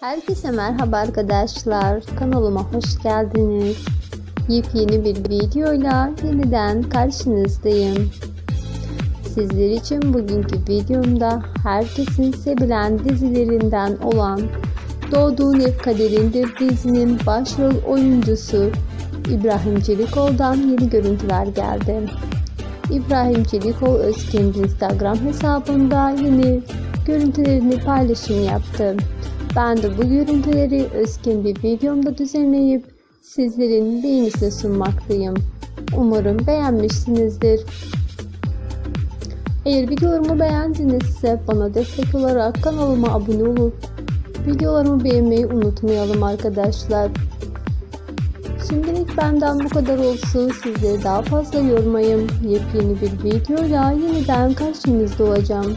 Herkese merhaba arkadaşlar. Kanalıma hoş geldiniz. Yepyeni bir videoyla yeniden karşınızdayım. Sizler için bugünkü videomda herkesin sevilen dizilerinden olan Doğduğun Ev Kaderindir dizinin başrol oyuncusu İbrahim Çelikol'dan yeni görüntüler geldi. İbrahim Çelikol öz kendi Instagram hesabında yeni görüntülerini paylaşım yaptı. Ben de bu görüntüleri öz kendi videomda düzenleyip sizlerin beğenisine sunmaktayım. Umarım beğenmişsinizdir. Eğer videolarımı beğendinizse bana destek olarak kanalıma abone olup videolarımı beğenmeyi unutmayalım arkadaşlar. Şimdilik benden bu kadar olsun. Sizleri daha fazla yormayayım. Yepyeni bir videoyla yeniden karşınızda olacağım.